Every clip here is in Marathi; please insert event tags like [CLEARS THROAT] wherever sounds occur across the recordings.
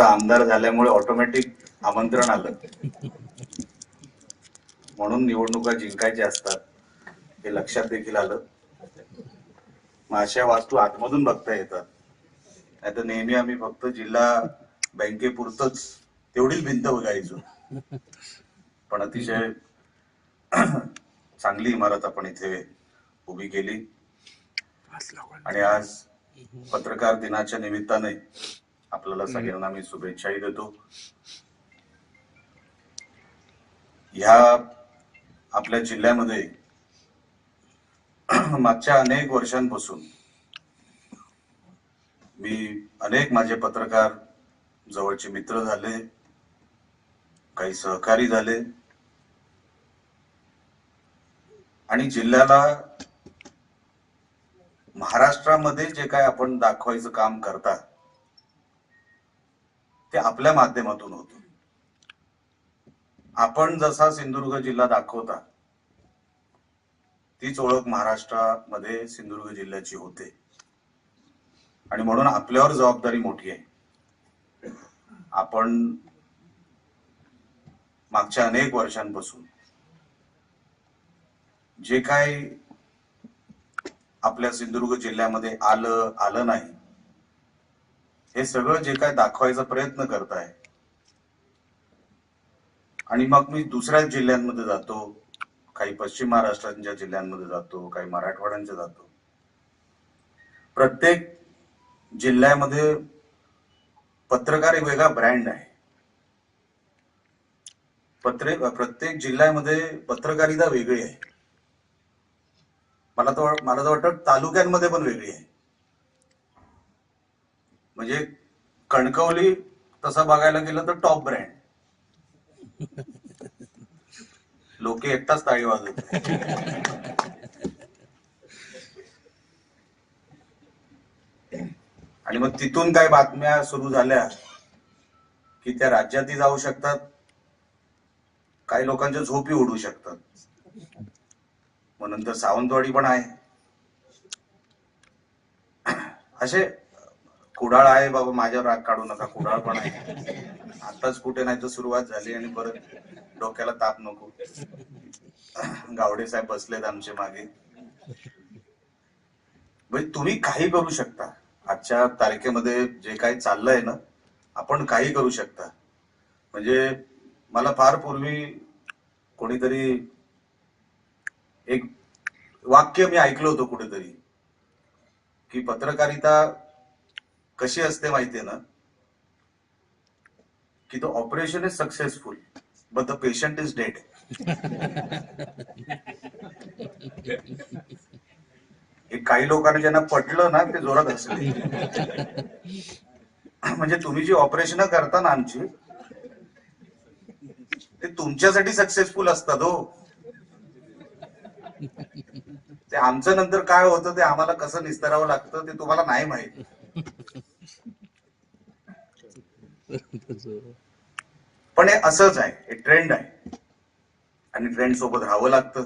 आता आमदार झाल्यामुळे ऑटोमॅटिक आमंत्रण आलं. म्हणून निवडणुका जिंकायच्या असतात हे लक्षात देखील आलं. मग अशा वास्तू आतमधून बघता येतात. नाही तर नेहमी आम्ही फक्त जिल्हा बँकेपुरतच तेवढीच भिंत बघायचो. पण अतिशय चांगली इमारत आपण इथे उभी केली. आणि आज पत्रकार दिनाच्या निमित्ताने आपल्याला सगळ्यांना मी शुभेच्छाही देतो. ह्या आपल्या जिल्ह्यामध्ये [CLEARS THROAT] मागच्या अनेक वर्षांपासून मी अनेक माझे पत्रकार जवळचे मित्र झाले काही सहकारी झाले. आणि जिल्ह्याला महाराष्ट्रामध्ये जे काय आपण दाखवायचं काम करता ते आपल्या माध्यमातून होत. आपण जसा सिंधुदुर्ग जिल्हा दाखवता तीच ओळख महाराष्ट्रामध्ये सिंधुदुर्ग जिल्ह्याची होते. आणि म्हणून आपल्यावर जबाबदारी मोठी आहे. आपण मागच्या अनेक वर्षांपासून जे काय आपल्या सिंधुदुर्ग जिल्ह्यामध्ये आलं आलं नाही हे सगळं जे काय दाखवायचा प्रयत्न करताय. आणि मग मी दुसऱ्या जिल्ह्यांमध्ये जातो. काही पश्चिम महाराष्ट्राच्या जिल्ह्यांमध्ये जातो काही मराठवाड्यांच्या जातो. प्रत्येक जिल्ह्यामध्ये पत्रकार एक वेगळा ब्रँड आहे. पत्रे प्रत्येक जिल्ह्यामध्ये पत्रकारिता वेगळी आहे. मला तर मला तर वाटतं तालुक्यांमध्ये पण वेगळी आहे. म्हणजे कणकवली तसं बघायला गेलं तर टॉप ब्रँड लोक एकटाच ताळी वाजवत आणि मग तिथून काय बातम्या सुरू झाल्या की त्या राज्यातही जाऊ शकतात? काही लोकांच्या झोपी उडू शकतात. मग नंतर सावंतवाडी पण आहे. असे कुडाळ आहे बाबा माझ्यावर राग काढू नका कुडाळ पण आहे. आताच कुठे नाही तर सुरुवात झाली आणि परत डोक्याला ताप नको. गावडे साहेब बसलेत आमचे मागे. म्हणजे तुम्ही काही करू शकता. आजच्या तारखेमध्ये जे काही चाललंय ना आपण काही करू शकता. म्हणजे मला फार पूर्वी कोणीतरी एक वाक्य मी ऐकलं होतं कुठेतरी की पत्रकारिता कशी असते माहितीये ना? की the operation is successful but the patient is dead हे काही लोकांना ज्यांना पटलं ना ते जोरात हसले. म्हणजे तुम्ही जी ऑपरेशन करता ना आमची ते तुमच्यासाठी सक्सेसफुल असतात हो. ते आमचं नंतर काय होतं ते आम्हाला कसं निस्तरावं लागतं ते तुम्हाला नाही माहीत. पण हे असंच आहे हे ट्रेंड आहे. आणि ट्रेंड सोबत राहावं लागतं.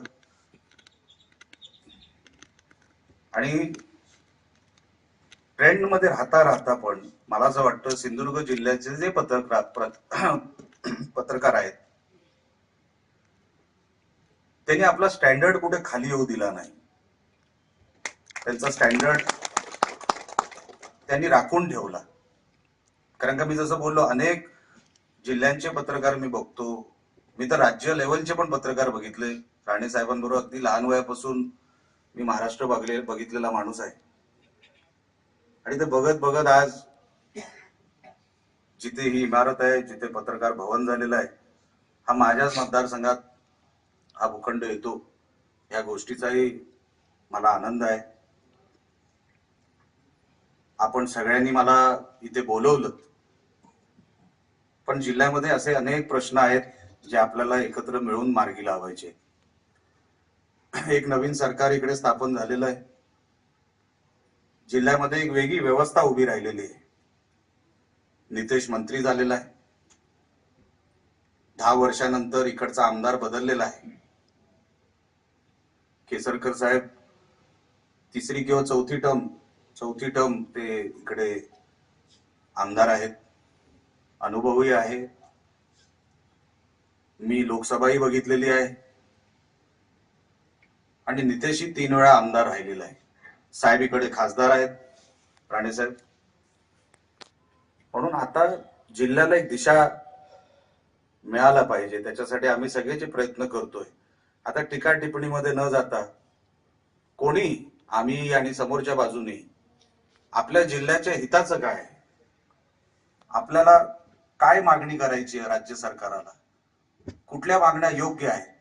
आणि ट्रेंडमध्ये राहता राहता पण मला असं वाटतं सिंधुदुर्ग जिल्ह्याचे जे पत्रकार [CLEARS THROAT] पत्रकार आहेत त्यांनी आपला स्टँडर्ड कुठे खाली येऊ दिला नाही. त्यांचा स्टँडर्ड त्यांनी राखून ठेवला. कारण का मी जसं बोललो अनेक जिल्ह्यांचे पत्रकार मी बघतो. मी तर राज्य लेवलचे पण पत्रकार बघितले. राणे साहेबांबरोबर अगदी लहान वयापासून मी महाराष्ट्र बघले बघितलेला माणूस आहे. आणि ते बघत बघत आज जिथे ही इमारत आहे जिथे पत्रकार भवन झालेला आहे हा माझ्याच मतदारसंघात हा भूखंड येतो. या गोष्टीचाही मला आनंद आहे. आपण सगळ्यांनी मला इथे बोलवलं. पण जिल्ह्यामध्ये असे अनेक प्रश्न आहेत जे आपल्याला एकत्र मिळून मार्गी लावायचे. एक नवीन सरकार इकडे स्थापन झालेलं आहे. जिल्ह्यामध्ये एक वेगळी व्यवस्था उभी राहिलेली आहे. नितेश मंत्री झालेला आहे. दहा वर्षानंतर इकडचा आमदार बदललेला आहे. केसरकर साहेब तिसरी किंवा चौथी टर्म चौथी टर्म ते इकडे आमदार आहेत. अनुभवही आहे. मी लोकसभाही बघितलेली आहे. आणि नितेशही तीन वेळा आमदार राहिलेला आहे. साहेब इकडे खासदार आहेत. राणेसाहेब म्हणून आता जिल्ह्याला एक दिशा मिळाला पाहिजे. त्याच्यासाठी आम्ही सगळेचे प्रयत्न करतोय. आता टीका टिप्पणीमध्ये न जाता कोणी आम्ही आणि समोरच्या बाजूने आपल्या जिल्ह्याच्या हिताचं काय? आपल्याला काय मागणी करायची आहे राज्य सरकाराला? कुठल्या मागण्या योग्य आहेत?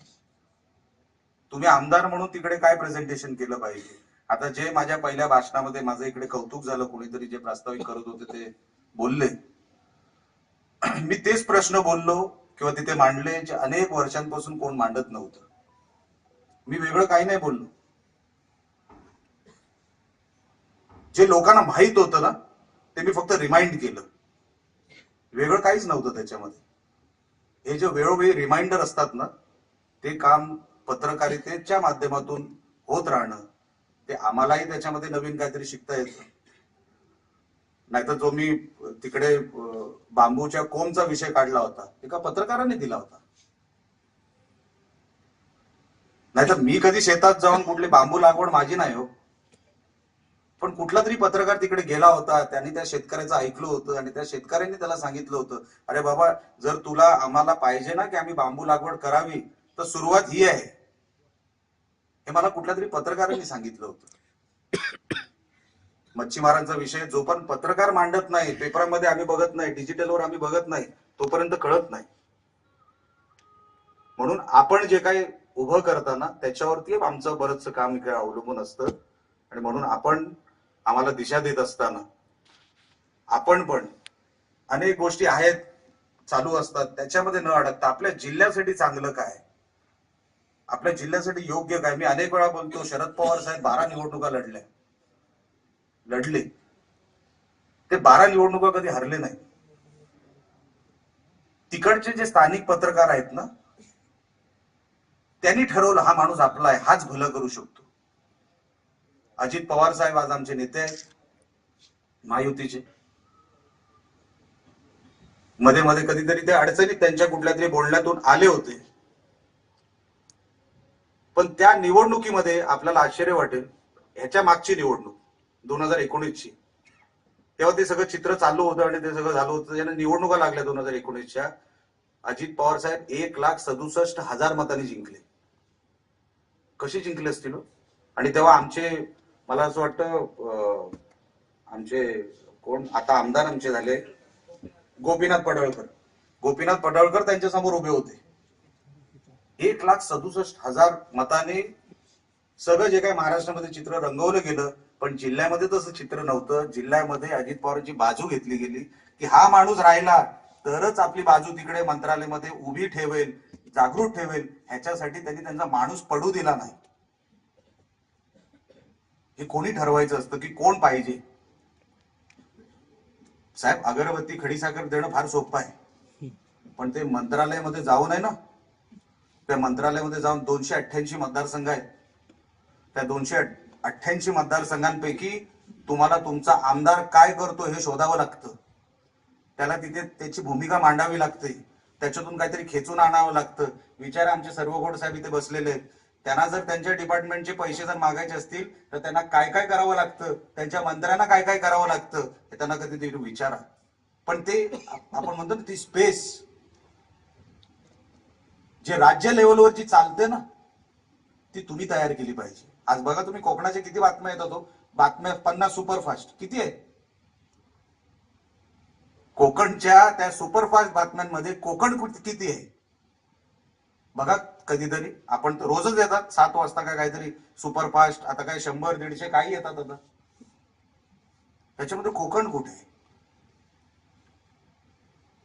तुम्ही आमदार म्हणून तिकडे काय प्रेझेंटेशन केलं पाहिजे? आता जे माझ्या पहिल्या भाषणामध्ये माझं इकडे कौतुक झालं कोणीतरी जे प्रास्ताविक करत होते ते बोलले. मी तेच प्रश्न बोललो किंवा तिथे मांडले जे अनेक वर्षांपासून कोण मांडत नव्हतं. मी वेगळं काही नाही बोललो. जे लोकांना माहीत होतं ना ते मी फक्त रिमाइंड केलं. वेगळं काहीच नव्हतं त्याच्यामध्ये. हे जे वेळोवेळी रिमाइंडर असतात ना ते काम पत्रकारितेच्या माध्यमातून होत राहणं ते आम्हालाही त्याच्यामध्ये नवीन काहीतरी शिकता येतं. नाहीतर जो मी तिकडे बांबूच्या कोमचा विषय काढला होता एका पत्रकाराने दिला होता. नाहीतर मी कधी शेतात जाऊन कुठली बांबू लागवड माझी नाही हो. पण कुठला तरी पत्रकार तिकडे गेला होता त्यांनी त्या शेतकऱ्याचं ऐकलं होतं आणि त्या शेतकऱ्यांनी त्याला सांगितलं होतं अरे बाबा जर तुला आम्हाला पाहिजे ना की आम्ही बांबू लागवड करावी तर सुरुवात ही आहे. हे मला कुठल्या तरी पत्रकारांनी सांगितलं होतं. [COUGHS] मच्छीमारांचा विषय जो पण पत्रकार मांडत नाही पेपरामध्ये आम्ही बघत नाही डिजिटलवर आम्ही बघत नाही तोपर्यंत कळत नाही. म्हणून आपण जे काही उभं करताना त्याच्यावरती आमचं बरंचसं काम इकडे अवलंबून असतं. आणि म्हणून आपण आम्हाला दिशा देत असताना. आपण पण अनेक गोष्टी आहेत चालू असतात. त्याच्यामध्ये न अडकता आपल्या जिल्ह्यासाठी चांगलं काय? आपल्या जिल्ह्यासाठी योग्य काय? मी अनेक वेळा बोलतो शरद पवार साहेब बारा निवडणुका लढल्या. लढले. ते बारा निवडणुका कधी हरले नाही. तिकडचे जे स्थानिक पत्रकार आहेत ना त्यांनी ठरवलं हा माणूस आपला आहे हाच भलं करू शकतो. अजित पवार साहेब आज आमचे नेते आहेत. महायुतीचे. मध्ये मध्ये कधीतरी ते अडचणीत त्यांच्या कुठल्या तरी बोलण्यातून आले होते. पण त्या निवडणुकीमध्ये आपल्याला आश्चर्य वाटेल ह्याच्या मागची निवडणूक दोन हजार एकोणीसची. तेव्हा ते सगळं चित्र चालू होतं आणि ते सगळं झालं होतं. ज्यांना निवडणुका लागल्या दोन हजार एकोणीसच्या. अजित पवार साहेब एक लाख सदुसष्ट हजार मतांनी जिंकले. कशी जिंकले असतील हो? आणि तेव्हा आमचे मला असं वाटतं आमचे कोण आता आमदार आमचे झाले गोपीनाथ पडळकर. गोपीनाथ पडळकर त्यांच्यासमोर उभे होते. एक लाख सदुसष्ट हजार मताने सगळं जे काही महाराष्ट्रामध्ये चित्र रंगवलं गेलं पण जिल्ह्यामध्ये तसं चित्र नव्हतं. जिल्ह्यामध्ये अजित पवारांची बाजू घेतली गेली की हा माणूस राहिला तरच आपली बाजू तिकडे मंत्रालयामध्ये उभी ठेवेल जागृत ठेवेल. ह्याच्यासाठी त्यांनी त्यांचा माणूस पडू दिला नाही. हे कोणी ठरवायचं असतं की कोण पाहिजे? साहेब अगरबत्ती खडीसाखर देणं फार सोपं आहे. पण ते मंत्रालयामध्ये जाऊन आहे ना. त्या मंत्रालयामध्ये जाऊन दोनशे अठ्ठ्याऐंशी मतदारसंघ आहेत. त्या दोनशे अठ्ठ्याऐंशी मतदारसंघांपैकी तुम्हाला तुमचा आमदार काय करतो हे शोधावं लागतं. त्याला तिथे त्याची भूमिका मांडावी लागते. त्याच्यातून काहीतरी खेचून आणावं लागतं. विचार आमचे सर्व गोड साहेब इथे बसलेले आहेत. त्यांना जर त्यांच्या डिपार्टमेंटचे पैसे जर मागायचे असतील तर त्यांना काय काय करावं लागतं? त्यांच्या मंत्र्यांना काय काय करावं लागतं? हे त्यांना कधीतरी विचारा. पण ते आपण म्हणतो ना ती स्पेस जे राज्य लेवलवरची चालते ना ती तुम्ही तयार केली पाहिजे. आज बघा तुम्ही कोकणाच्या किती बातम्या येतात हो. बातम्या पन्नास सुपरफास्ट किती आहे? कोकणच्या त्या सुपरफास्ट बातम्यांमध्ये कोकण किती आहे? बघा कधीतरी. आपण तर रोजच येतात. सात वाजता काय काहीतरी सुपरफास्ट आता काय शंभर दीडशे काही येतात आता. त्याच्यामध्ये कोकण कुठे? आहे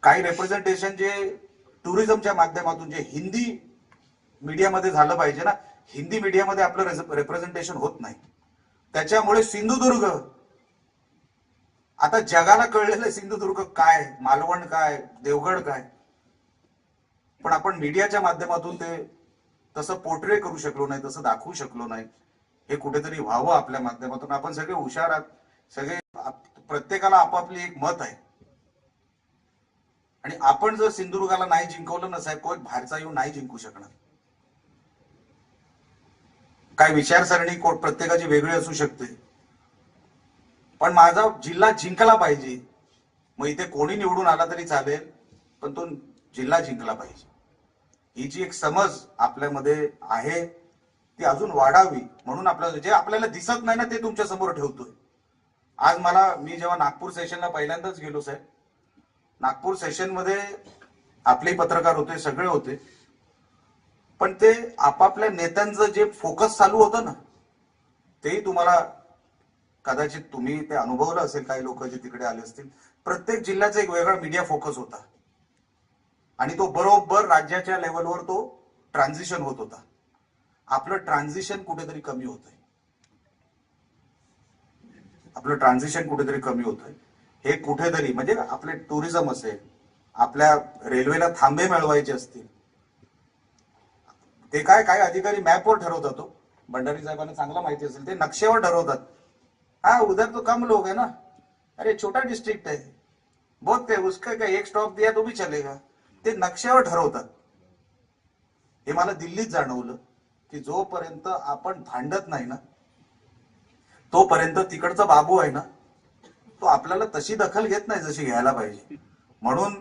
काही रेप्रेझेंटेशन जे टुरिझमच्या माध्यमातून जे हिंदी मीडियामध्ये झालं पाहिजे ना हिंदी मीडियामध्ये आपलं रेप्रेझेंटेशन होत नाही. त्याच्यामुळे सिंधुदुर्ग आता जगाला कळलेलं सिंधुदुर्ग काय? मालवण काय? देवगड काय? पण आपण मीडियाच्या माध्यमातून ते तसं पोर्ट्रे करू शकलो नाही तसं दाखवू शकलो नाही. हे कुठेतरी व्हावं आपल्या माध्यमातून. आपण सगळे हुशार आहात. सगळे प्रत्येकाला आपापली एक मत आहे. आणि आपण जर सिंधुदुर्गाला नाही जिंकवलं ना साहेब कोण बाहेरचा येऊन नाही जिंकू शकणार? काय विचारसरणी को- प्रत्येकाची वेगळी असू शकते. पण माझा जिल्हा जिंकला पाहिजे. मग इथे कोणी निवडून आला तरी चालेल पण तो जिल्हा जिंकला पाहिजे. ही जी एक समज आपल्यामध्ये आहे ती अजून वाढावी म्हणून आपल्याला जे आपल्याला दिसत नाही ना ते तुमच्यासमोर ठेवतोय. आज मला मी जेव्हा नागपूर सेशनला पहिल्यांदाच गेलो साहेब नागपूर सेशनमध्ये आपले पत्रकार होते सगळे होते. पण ते आपापल्या नेत्यांचं जे फोकस चालू होतं ना तेही तुम्हाला कदाचित तुम्ही ते अनुभवलं असेल काही लोक जे तिकडे आले असतील. प्रत्येक जिल्ह्याचा एक वेगळा मीडिया फोकस होता. आणि तो बरोबर राज्याच्या लेवलवर तो ट्रान्झिशन होत होता. आपलं ट्रान्झिशन कुठेतरी कमी होत आहे आपलं ट्रान्झिशन कुठेतरी कमी होत आहे हे कुठेतरी म्हणजे आपले टुरिझम असेल आपल्या रेल्वेला थांबे मिळवायचे असतील. ते काय काय अधिकारी मॅपवर ठरवतात तो भंडारी साहेबांना चांगला माहिती असेल ते नक्षेवर ठरवतात. हा उधर तो कम लोग है ना. अरे छोटा डिस्ट्रिक्ट है बहुत है उसका क्या एक स्टॉप दिया तो भी चलेगा. ते नक्षेवर ठरवतात. हे मला दिल्लीत जाणवलं की जोपर्यंत आपण भांडत नाही ना तोपर्यंत तिकडचा बाबू आहे ना तो आपल्याला तशी दखल घेत नाही जशी घ्यायला पाहिजे. म्हणून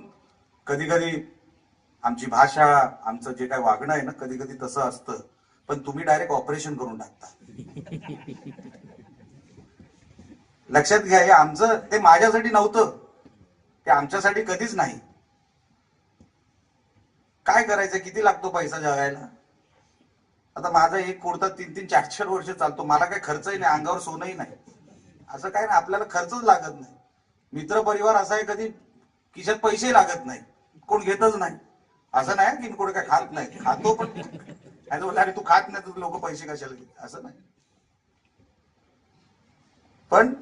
कधी कधी आमची भाषा आमचं जे काय वागणं आहे ना कधी कधी तसं असतं. पण तुम्ही डायरेक्ट ऑपरेशन करून टाकता. लक्षात घ्या हे आमचं ते माझ्यासाठी नव्हतं. ते आमच्यासाठी कधीच नाही. काय करायचं? किती लागतो पैसा जगायला आता माझा एक कुर्ता तीन तीन चार चार वर्ष चालतो. मला काही खर्चही नाही अंगावर सोनही नाही. असं काय नाही आपल्याला खर्चच लागत नाही. मित्र परिवार असा आहे कधी खिशात पैसे लागत नाही. कोण घेतच नाही. असं नाही की कोण कोणी काय खात नाही. खातो पण नाही अरे तू खात नाही तर लोक पैसे कशाला घेत असं नाही. पण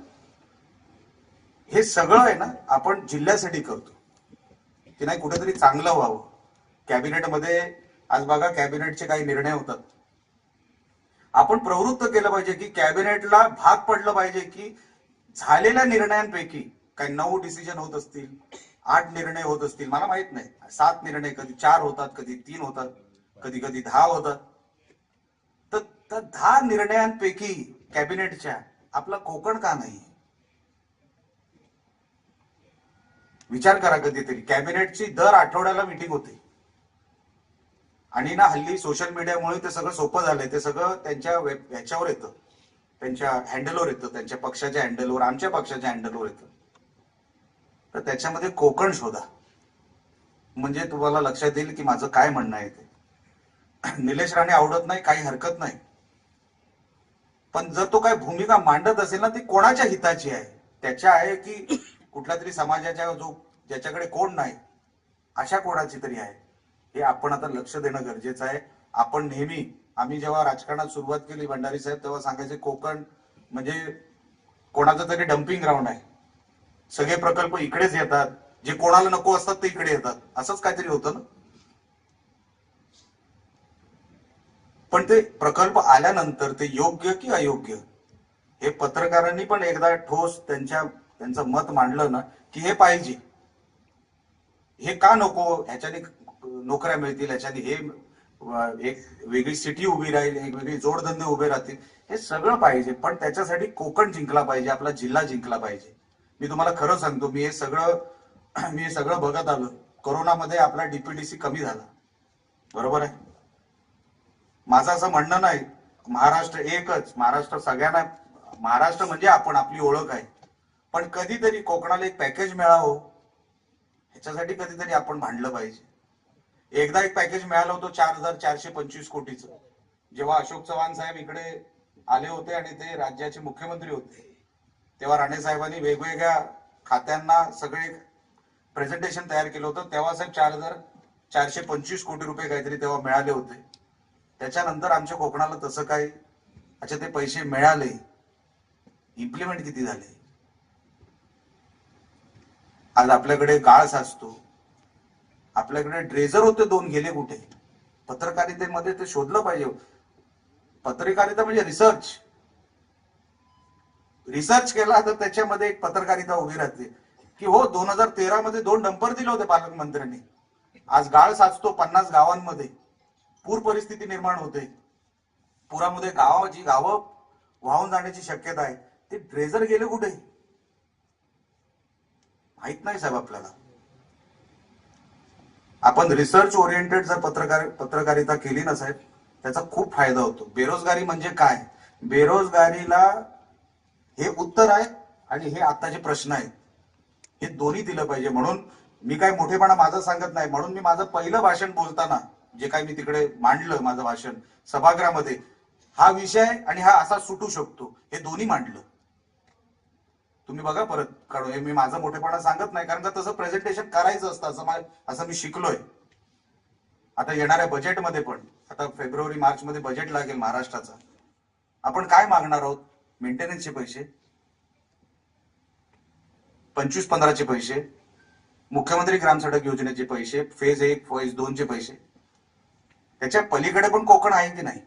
हे सगळं आहे ना आपण जिल्ह्यासाठी करतो. की नाही कुठेतरी चांगलं व्हावं. कॅबिनेटमध्ये आज बघा कॅबिनेटचे काही निर्णय होतात. आपण प्रवृत्त केलं पाहिजे की कॅबिनेटला भाग पडलं पाहिजे की झालेल्या निर्णयांपैकी काही नऊ डिसिजन होत असतील आठ निर्णय होत असतील मला माहीत नाही. सात निर्णय कधी चार होतात कधी तीन होतात कधी कधी दहा होतात. तर त्या दहा निर्णयांपैकी कॅबिनेटच्या आपला कोकण का नाही? विचार करा कधीतरी. कॅबिनेटची दर आठवड्याला मिटिंग होते. आणि ना हल्ली सोशल मीडियामुळे ते सगळं सोपं झालंय. ते सगळं त्यांच्या ह्याच्यावर येतं. त्यांच्या हँडलवर येतं. त्यांच्या पक्षाच्या हँडलवर आमच्या पक्षाच्या हँडलवर येतं. तर त्याच्यामध्ये कोकण शोधा. म्हणजे तुम्हाला लक्षात येईल की माझं काय म्हणणं आहे ते. निलेश राणे आवडत नाही काही हरकत नाही. पण जर तो काय भूमिका मांडत असेल ना ती कोणाच्या हिताची आहे? त्याच्या आहे की कुठल्या तरी समाजाच्या जो ज्याच्याकडे कोण नाही अशा कोणाची तरी आहे? हे आपण आता लक्ष देणं गरजेचं आहे. आपण नेहमी आम्ही जेव्हा राजकारणात सुरुवात केली भंडारी साहेब तेव्हा सांगायचे कोकण म्हणजे कोणाचं तरी डम्पिंग ग्राउंड आहे. सगळे प्रकल्प इकडेच येतात. जे कोणाला नको असतात ते इकडे येतात. असंच काहीतरी होतं ना? पण ते प्रकल्प आल्यानंतर ते योग्य की अयोग्य? हे पत्रकारांनी पण एकदा ठोस त्यांच्या त्यांचं मत मांडलं ना की हे पाहिजे. हे का नको? ह्याच्याने नोकऱ्या मिळतील याच्यात हे एक वेगळी सिटी उभी राहील एक वेगळी जोडधंदे उभे राहतील. हे सगळं पाहिजे पण त्याच्यासाठी कोकण जिंकला पाहिजे आपला जिल्हा जिंकला पाहिजे. मी तुम्हाला खरं सांगतो मी हे सगळं [CLEARS THROAT] मी हे सगळं बघत आलो. कोरोनामध्ये आपला डीपीडीसी कमी झाला. बरोबर आहे? माझं असं म्हणणं नाही महाराष्ट्र एकच महाराष्ट्र सगळ्यांना महाराष्ट्र म्हणजे आपण आपली ओळख आहे. पण कधीतरी कोकणाला एक पॅकेज मिळावं ह्याच्यासाठी कधीतरी आपण भांडलं पाहिजे. एकदा एक पॅकेज मिळालं होतं चार हजार चारशे पंचवीस कोटीचं. जेव्हा अशोक चव्हाण साहेब इकडे आले होते आणि ते राज्याचे मुख्यमंत्री होते तेव्हा राणे साहेबांनी वेगवेगळ्या खात्यांना सगळे प्रेझेंटेशन तयार केलं होतं. तेव्हा साहेब चार हजार चारशे पंचवीस कोटी रुपये काहीतरी तेव्हा मिळाले होते. त्याच्यानंतर आमच्या कोकणाला तसं काही अच्छा ते पैसे मिळाले. इम्प्लिमेंट किती झाले? आज आपल्याकडे गाळ साचतो. आपल्याकडे ड्रेझर होते दोन गेले कुठे? पत्रकारितेमध्ये ते शोधलं पाहिजे. पत्रकारिता म्हणजे रिसर्च. रिसर्च केला तर त्याच्यामध्ये एक पत्रकारिता उभी राहते. की हो दोन हजार तेरा मध्ये दोन डंपर दिले होते पालकमंत्र्यांनी. आज गाळ साचतो पन्नास गावांमध्ये. पूर परिस्थिती निर्माण होते. पुरामध्ये गावाची गावं वाहून जाण्याची शक्यता आहे. ते ड्रेजर गेले कुठे? माहीत नाही साहेब आपल्याला. आपण रिसर्च ओरिएंटेड जर पत्रकार पत्रकारिता केली ना साहेब त्याचा खूप फायदा होतो. बेरोजगारी म्हणजे काय? बेरोजगारीला हे उत्तर आहे आणि हे आताचे प्रश्न आहेत. हे दोन्ही दिलं पाहिजे. म्हणून मी काय मोठेपणा माझं सांगत नाही. म्हणून मी माझं पहिलं भाषण बोलताना जे काही मी तिकडे मांडलं माझं भाषण सभागृहामध्ये हा विषय आणि हा असा सुटू शकतो. हे दोन्ही मांडलं. तुम्ही बघा परत काढू हे मी माझं मोठेपणा सांगत नाही कारण का तसं प्रेझेंटेशन करायचं असतं असं असं मी शिकलोय. आता येणाऱ्या बजेटमध्ये पण. आता फेब्रुवारी मार्च मध्ये बजेट लागेल महाराष्ट्राचा. आपण काय मागणार आहोत? मेंटेनन्सचे पैसे. पंचवीस पंधराचे पैसे. मुख्यमंत्री ग्राम सडक योजनेचे पैसे. फेज एक फेज दोनचे पैसे. त्याच्या पलीकडे पण कोकण आहे की नाही?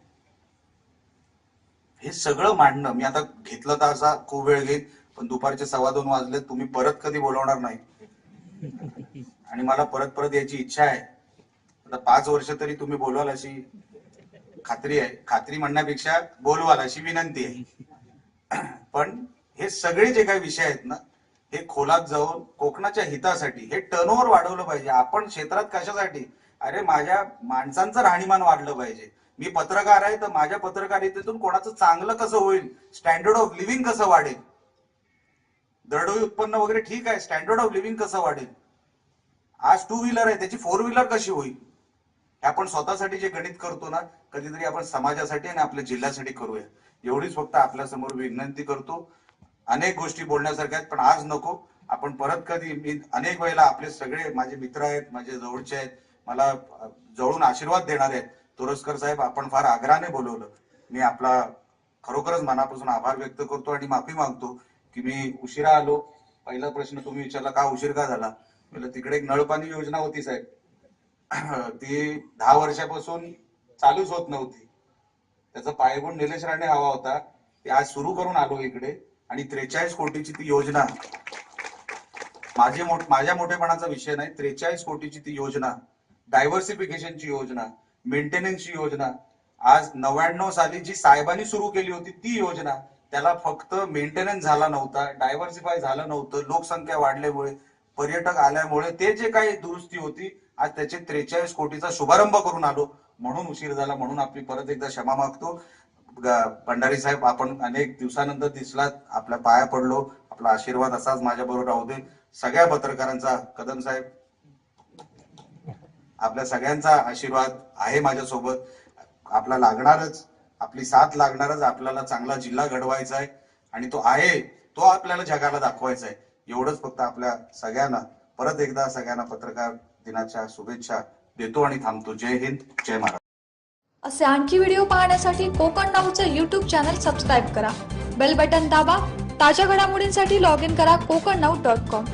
हे सगळं मांडणं. मी आता घेतलं तर असा खूप वेळ घेईन. पण दुपारचे सव्वा दोन वाजले तुम्ही परत कधी बोलवणार नाही. आणि मला परत परत याची इच्छा आहे. आता पाच वर्ष तरी तुम्ही बोलवाल अशी खात्री आहे. खात्री म्हणण्यापेक्षा बोलवाल अशी विनंती आहे. पण हे सगळे जे काही विषय आहेत ना हे खोलात जाऊन कोकणाच्या हितासाठी हे टर्नओव्हर वाढवलं पाहिजे. आपण क्षेत्रात कशासाठी? अरे माझ्या माणसांचं राहणीमान वाढलं पाहिजे. मी पत्रकार आहे तर माझ्या पत्रकारितेतून कोणाचं चांगलं कसं होईल? स्टँडर्ड ऑफ लिव्हिंग कसं वाढेल? दरडोई उत्पन्न वगैरे ठीक आहे. स्टँडर्ड ऑफ लिव्हिंग कसं वाढेल? आज टू व्हीलर आहे त्याची फोर व्हीलर कशी होईल? हे आपण स्वतःसाठी जे गणित करतो ना कधीतरी आपण समाजासाठी आणि आपल्या जिल्ह्यासाठी करूया. एवढीच फक्त आपल्यासमोर विनंती करतो. अनेक गोष्टी बोलण्यासारख्या आहेत पण आज नको. आपण परत कधी मी अनेक वेळेला आपले सगळे माझे मित्र आहेत माझे जवळचे आहेत मला जवळून आशीर्वाद देणार आहेत. तोरसकर साहेब आपण फार आग्रहाने बोलवलं. मी आपला खरोखरच मनापासून आभार व्यक्त करतो आणि माफी मागतो. की मी उशिरा आलो. पहिला प्रश्न तुम्ही विचारला का उशीर का झाला? तिकडे एक नळपाणी योजना होती साहेब. [CLEARS THROAT] ती दहा वर्षापासून चालूच होत नव्हती. त्याचा पायगुण निलेश राणे हवा होता. ते आज सुरू करून आलो इकडे आणि त्रेचाळीस कोटीची ती योजना. माझे मोठ माझ्या मोठेपणाचा विषय नाही. त्रेचाळीस कोटीची ती योजना डायव्हर्सिफिकेशनची योजना मेंटेनन्सची योजना आज नव्याण्णव साली जी साहेबांनी सुरू केली होती ती योजना त्याला फक्त मेंटेनन्स झाला नव्हता डायव्हर्सिफाय झालं नव्हतं लोकसंख्या वाढल्यामुळे पर्यटक आल्यामुळे ते जे काही दुरुस्ती होती आज त्याचे त्रेचाळीस कोटीचा शुभारंभ करून आलो. म्हणून उशीर झाला म्हणून आपली परत एकदा क्षमा मागतो. भंडारी साहेब आपण अनेक दिवसानंतर दिसलात आपल्या पाया पडलो आपला आशीर्वाद असाच माझ्या बरोबर राहू दे. सगळ्या पत्रकारांचा कदम साहेब आपल्या सगळ्यांचा आशीर्वाद आहे माझ्यासोबत. आपला लागणारच. आपली साथ लागणारच आपल्याला चांगला जिल्हा घडवायचा आहे आणि तो आहे तो आपल्याला जगाला दाखवायचा आहे एवढंच फक्त आपल्या सगळ्यांना परत एकदा सगळ्यांना पत्रकार दिनाच्या शुभेच्छा देतो आणि थांबतो. जय हिंद जय महाराज असे आणखी व्हिडिओ पाहण्यासाठी कोकण नाऊचं यूट्यूब चॅनल सबस्क्राईब करा. बेल बटन दाबा ताज्या घडामोडींसाठी लॉग इन करा कोकण नाऊ डॉट कॉम